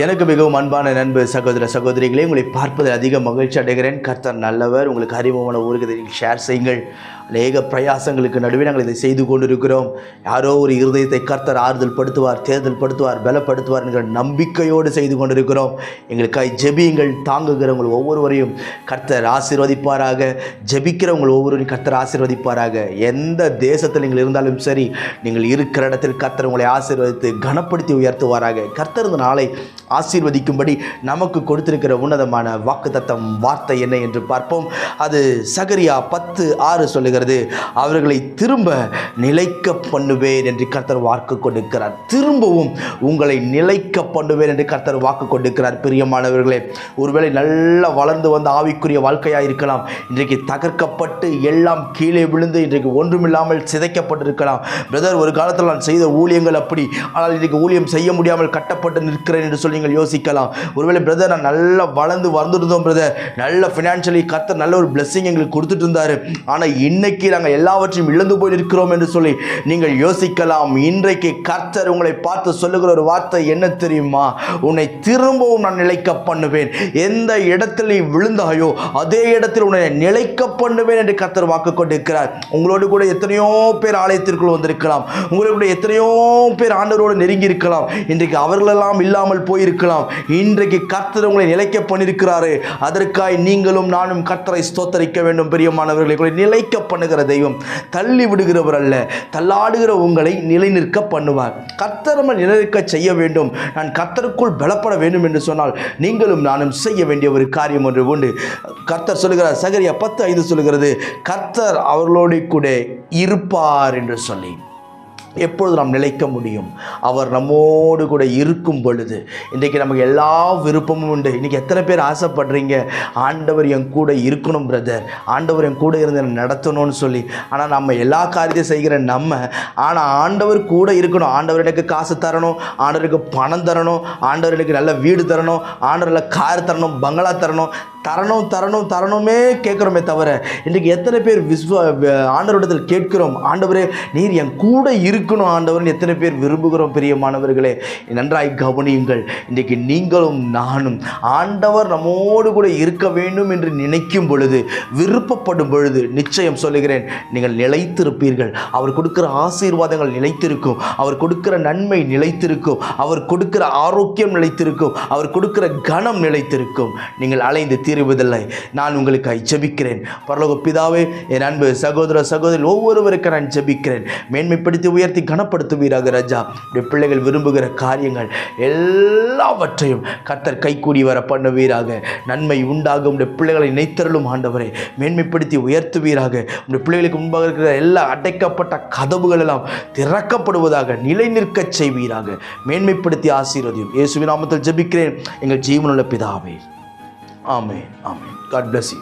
எனக்கு மிகவும் அன்பான நண்பு சகோதர சகோதரிகளே உங்களை பார்ப்பதில் அதிக மகிழ்ச்சி அடைகிறேன். கர்த்தர் நல்லவர் உங்களுக்கு அறிமுகமான ஊருக்கு நீங்கள் ஷேர் செய்யுங்கள். அநேக பிரயாசங்களுக்கு நடுவே நாங்கள் இதை செய்து கொண்டிருக்கிறோம். யாரோ ஒரு இருதயத்தை கர்த்தர் ஆறுதல் படுத்துவார் தேர்தல் படுத்துவார் பலப்படுத்துவார் என்கிற நம்பிக்கையோடு செய்து கொண்டிருக்கிறோம். எங்களுக்காய் ஜெபியுங்கள் தாங்குகிறவங்கள் ஒவ்வொருவரையும் கர்த்தர் ஆசீர்வதிப்பாராக. ஜெபிக்கிறவங்கள் ஒவ்வொருவரையும் கர்த்தர் ஆசீர்வதிப்பாராக. எந்த தேசத்தில் நீங்கள் இருந்தாலும் சரி நீங்கள் இருக்கிற இடத்தில் கர்த்தர் உங்களை ஆசீர்வதித்து கனப்படுத்தி உயர்த்துவாராக. கர்த்தர் இந்த நாளை ஆசீர்வதிக்கும்படி நமக்கு கொடுத்திருக்கிற உன்னதமான வாக்குத்தத்தம் வார்த்தை என்ன என்று பார்ப்போம். அது சகரியா பத்து ஆறு சொல்லுகிறது அவர்களை திரும்ப நிலைக்க பண்ணுவேன் என்று கர்த்தர் வாக்கு கொடுக்கிறார். திரும்பவும் உங்களை நிலைக்க பண்ணுவேன் என்று கர்த்தர் வாக்கு கொடுக்கிறார். பிரியமானவர்களே ஒருவேளை நல்லா வளர்ந்து வந்த ஆவிக்குரிய வாழ்க்கையாக இருக்கலாம். இன்றைக்கு தகர்க்கப்பட்டு எல்லாம் கீழே விழுந்து இன்றைக்கு ஒன்றுமில்லாமல் சிதைக்கப்பட்டிருக்கலாம். பிரதர் ஒரு காலத்தில் நான் செய்த ஊழியங்கள் அப்படி. ஆனால் இன்றைக்கு ஊழியம் செய்ய முடியாமல் கட்டப்பட்டு நிற்கிறேன் என்று சொல்லி நீங்கள் யோசிக்கலாம். ஒருவேளை பிரதர் நான் நல்லா வளர்ந்து வளர்ந்துருந்தோம் பிரதர். நல்ல ஃபினான்ஷியலி கர்த்தர் நல்ல ஒரு பிளெஸ்ஸிங் எங்களுக்கு கொடுத்துட்டு இருந்தார். ஆனால் இன்னைக்கு நாங்கள் எல்லாவற்றையும் இழந்து போய் இருக்கிறோம் என்று சொல்லி நீங்கள் யோசிக்கலாம். இன்றைக்கு கர்த்தர் உங்களை பார்த்து சொல்லுகிற ஒரு வார்த்தை என்ன தெரியுமா? உன்னை திரும்பவும் நான் நிலைக்க பண்ணுவேன். எந்த இடத்தில் நீ விழுந்தாயோ அதே இடத்தில் உன்னை நிலைக்க பண்ணுவேன் என்று கர்த்தர் வாக்கு கொண்டிருக்கிறார். உங்களோடு கூட எத்தனையோ பேர் ஆலயத்திற்குள் வந்திருக்கலாம். உங்களோடு கூட எத்தனையோ பேர் ஆண்டவரோடு நெருங்கி இருக்கலாம். இன்றைக்கு அவர்களெல்லாம் இல்லாமல் போயிருக்கலாம். இன்றைக்கு கர்த்தர் உங்களை நிலைக்க பண்ணியிருக்கிறாரு அதற்காய் நீங்களும் நானும் கர்த்தரை ஸ்தோத்தரிக்க வேண்டும் பிரியமானவர்களை. நிலைக்க பண்ணுகிற தெய்வம். தள்ளி விடுகிறவர் அல்ல. தள்ளாடுகிற உங்களை நிலைநிற்க பண்ணுவார். கர்த்தர் நிலைநிற்க செய்ய வேண்டும். நான் கர்த்தருக்குள் பலப்பட வேண்டும் என்று சொன்னால் நீங்களும் நானும் செய்ய வேண்டிய ஒரு காரியம் ஒன்று உண்டு. கர்த்தர் சொல்லுகிறார் சகரியா பத்து ஐந்து சொல்லுகிறது கர்த்தர் அவர்களோடு கூட இருப்பார் என்று சொல்லி. எப்பொழுது நாம் நிலைக்க முடியும்? அவர் நம்மோடு கூட இருக்கும் பொழுது. இன்றைக்கு நமக்கு எல்லா விருப்பமும் உண்டு. இன்றைக்கி எத்தனை பேர் ஆசைப்படுறீங்க? ஆண்டவர் என் கூட இருக்கணும் பிரதர் ஆண்டவர் என் கூட இருந்து என்னை நடத்தணும்னு சொல்லி. ஆனால் நம்ம எல்லா காரியத்தையும் செய்கிற நம்ம. ஆனால் ஆண்டவர் கூட இருக்கணும். ஆண்டவர் எனக்கு காசு தரணும். ஆண்டவருக்கு பணம் தரணும். ஆண்டவர் எனக்கு நல்ல வீடு தரணும். ஆண்டவரில் கார் தரணும். பங்களா தரணும். தரணும் தரணும் தரணுமே கேட்குறோமே தவிர இன்றைக்கு எத்தனை பேர் விஸ்வ ஆண்டவரிடத்தில் கேட்கிறோம்? ஆண்டவரே நீர் என் கூட இருக்கணும் ஆண்டவர்னு எத்தனை பேர் விரும்புகிறோம் பிரியமானவர்களே நன்றாய் கவனியுங்கள். இன்றைக்கு நீங்களும் நானும் ஆண்டவர் நம்மோடு கூட இருக்க வேண்டும் என்று நினைக்கும் பொழுது விருப்பப்படும் பொழுது நிச்சயம் சொல்லுகிறேன் நீங்கள் நிலைத்திருப்பீர்கள். அவர் கொடுக்கிற ஆசீர்வாதங்கள் நிலைத்திருக்கும். அவர் கொடுக்கிற நன்மை நிலைத்திருக்கும். அவர் கொடுக்கிற ஆரோக்கியம் நிலைத்திருக்கும். அவர் கொடுக்கிற கனம் நிலைத்திருக்கும். நீங்கள் அலைந்து தீருவதில்லை. நான் உங்களுக்கு ஜெபிக்கிறேன். பரலோக பிதாவே என் அன்பு சகோதர சகோதரி ஒவ்வொருவருக்கு நான் ஜெபிக்கிறேன். மேன்மைப்படுத்தி உயர்த்தி கனப்படுத்துவீராக ராஜா. பிள்ளைகள் விரும்புகிற காரியங்கள் எல்லாவற்றையும் கர்த்தர் கைக்கூடி வர பண்ணுவீராக நன்மை உண்டாகும் உடைய பிள்ளைகளை நினைத்தருளும் ஆண்டவரை. மேன்மைப்படுத்தி உயர்த்துவீராக. உடைய பிள்ளைகளுக்கு முன்பாக இருக்கிற எல்லா அடைக்கப்பட்ட கதவுகள் எல்லாம் திறக்கப்படுவதாக நிலை நிற்கச் செய்வீராக. மேன்மைப்படுத்தி ஆசீர்வதியும். இயேசுவின் நாமத்தில் ஜபிக்கிறேன். எங்கள் ஜீவனுள்ள பிதாவே. ஆமென் ஆமென். God bless you